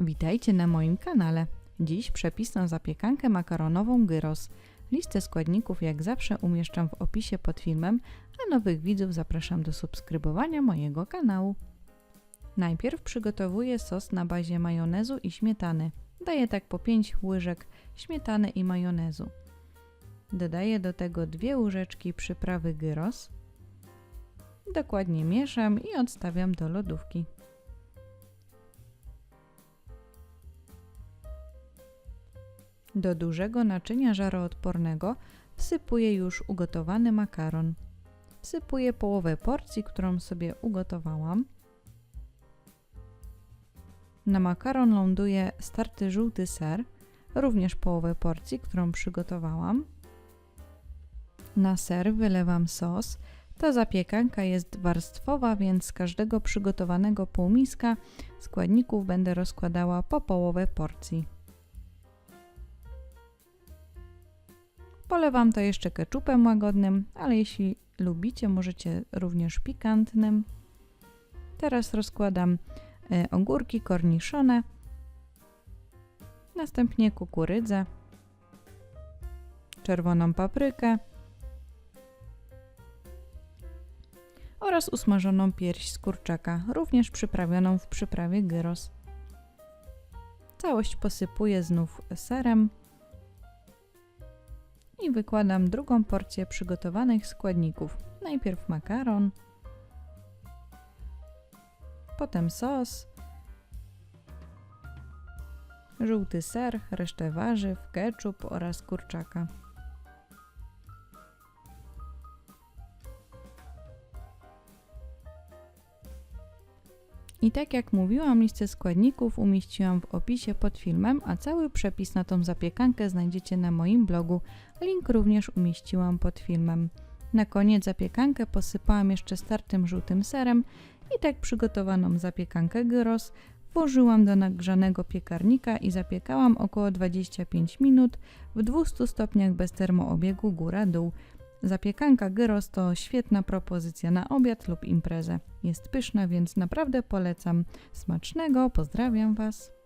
Witajcie na moim kanale. Dziś przepis na zapiekankę makaronową gyros. Listę składników jak zawsze umieszczam w opisie pod filmem, a nowych widzów zapraszam do subskrybowania mojego kanału. Najpierw przygotowuję sos na bazie majonezu i śmietany. Daję tak po 5 łyżek śmietany i majonezu. Dodaję do tego dwie łyżeczki przyprawy gyros. Dokładnie mieszam i odstawiam do lodówki. Do dużego naczynia żaroodpornego wsypuję już ugotowany makaron. Wsypuję połowę porcji, którą sobie ugotowałam. Na makaron ląduje starty żółty ser, również połowę porcji, którą przygotowałam. Na ser wylewam sos. Ta zapiekanka jest warstwowa, więc z każdego przygotowanego półmiska składników będę rozkładała po połowę porcji. Polewam to jeszcze keczupem łagodnym, ale jeśli lubicie, możecie również pikantnym. Teraz rozkładam e, ogórki korniszone, następnie kukurydzę, czerwoną paprykę oraz usmażoną pierś z kurczaka, również przyprawioną w przyprawie gyros. Całość posypuję znów serem wykładam drugą porcję przygotowanych składników. Najpierw makaron, potem sos, żółty ser, resztę warzyw, ketchup oraz kurczaka. I tak jak mówiłam, listę składników umieściłam w opisie pod filmem, a cały przepis na tą zapiekankę znajdziecie na moim blogu. Link również umieściłam pod filmem. Na koniec zapiekankę posypałam jeszcze startym żółtym serem i tak przygotowaną zapiekankę gyros włożyłam do nagrzanego piekarnika i zapiekałam około 25 minut w 200 stopniach bez termoobiegu góra-dół. Zapiekanka gyros to świetna propozycja na obiad lub imprezę. Jest pyszna, więc naprawdę polecam. Smacznego, pozdrawiam Was.